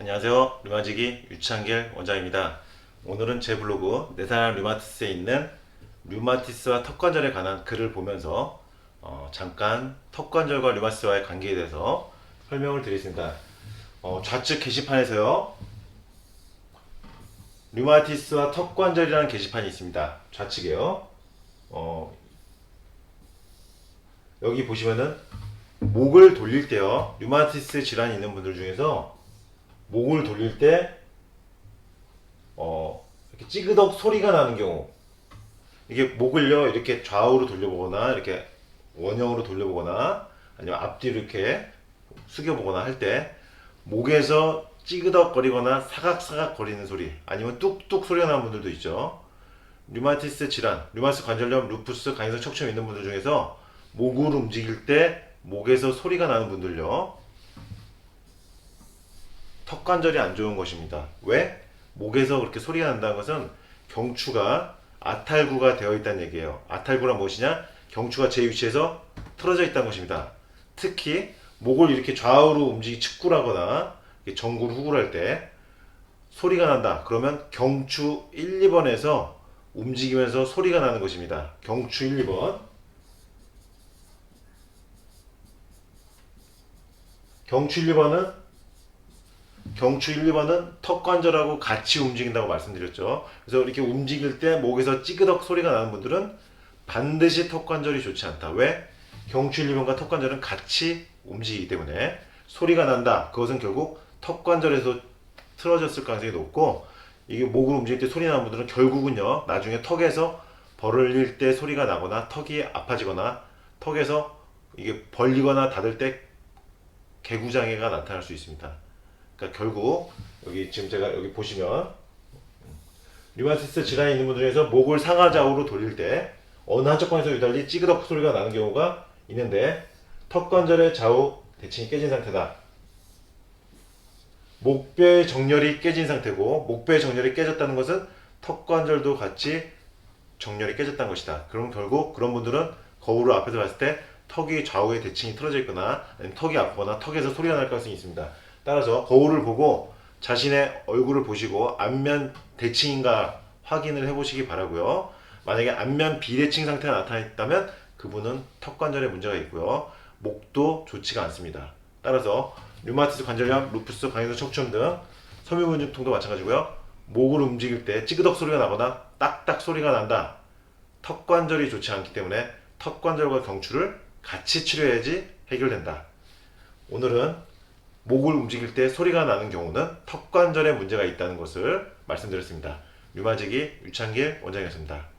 안녕하세요. 류마지기 유창길 원장입니다. 오늘은 제 블로그 내사람 류마티스에 있는 류마티스와 턱관절에 관한 글을 보면서 어, 잠깐 턱관절과 류마티스와의 관계에 대해서 설명을 드리겠습니다. 어, 좌측 게시판에서요. 류마티스와 턱관절이라는 게시판이 있습니다. 좌측에요. 어, 여기 보시면은 목을 돌릴 때요. 류마티스 질환이 있는 분들 중에서 목을 돌릴 때 어, 이렇게 찌그덕 소리가 나는 경우. 이게 목을요 이렇게 좌우로 돌려보거나 이렇게 원형으로 돌려보거나 아니면 앞뒤로 이렇게 숙여보거나 할 때 목에서 찌그덕거리거나 사각사각 거리는 소리 아니면 뚝뚝 소리가 나는 분들도 있죠. 류마티스 질환, 류마티스 관절염, 루푸스, 간이성 척추염 있는 분들 중에서 목을 움직일 때 목에서 소리가 나는 분들요 턱 관절이 안 좋은 것입니다. 왜? 목에서 그렇게 소리가 난다는 것은 경추가 아탈구가 되어 있다는 얘기예요. 아탈구란 무엇이냐? 경추가 제 위치에서 틀어져 있다는 것입니다. 특히 목을 이렇게 좌우로 움직이 측구라거나 정구를 후구를 할때 소리가 난다. 그러면 경추 1, 2번에서 움직이면서 소리가 나는 것입니다. 경추 1, 2번. 경추 1, 2번은 경추 1, 2번은 턱 관절하고 같이 움직인다고 말씀드렸죠. 그래서 이렇게 움직일 때 목에서 찌그덕 소리가 나는 분들은 반드시 턱 관절이 좋지 않다. 왜? 경추 1, 2번과 턱 관절은 같이 움직이기 때문에 소리가 난다. 그것은 결국 턱 관절에서 틀어졌을 가능성이 높고 이게 목을 움직일 때 소리 나는 분들은 결국은요. 나중에 턱에서 벌릴 때 소리가 나거나 턱이 아파지거나 턱에서 이게 벌리거나 닫을 때 개구장애가 나타날 수 있습니다. 그러니까 결국 여기 지금 제가 여기 보시면 류마티스 질환이 있는 분들 중에서 목을 상하좌우로 돌릴 때 어느 한쪽 방에서 유달리 찌그덕 소리가 나는 경우가 있는데 턱 관절의 좌우 대칭이 깨진 상태다. 목뼈의 정렬이 깨진 상태고 목뼈의 정렬이 깨졌다는 것은 턱 관절도 같이 정렬이 깨졌다는 것이다. 그럼 결국 그런 분들은 거울을 앞에서 봤을 때 턱이 좌우에 대칭이 틀어져 있거나 턱이 아프거나 턱에서 소리가 날 가능성이 있습니다. 따라서 거울을 보고 자신의 얼굴을 보시고 안면 대칭인가 확인을 해보시기 바라고요. 만약에 안면 비대칭 상태가 나타났다면 그분은 턱관절에 문제가 있고요. 목도 좋지가 않습니다. 따라서 류마티스 관절염, 루푸스, 간이성 척추염 등 섬유근육통도 마찬가지고요. 목을 움직일 때 찌그덕 소리가 나거나 딱딱 소리가 난다. 턱관절이 좋지 않기 때문에 턱관절과 경추를 같이 치료해야지 해결된다. 오늘은 목을 움직일 때 소리가 나는 경우는 턱관절에 문제가 있다는 것을 말씀드렸습니다. 류마지기 유창길 원장이었습니다.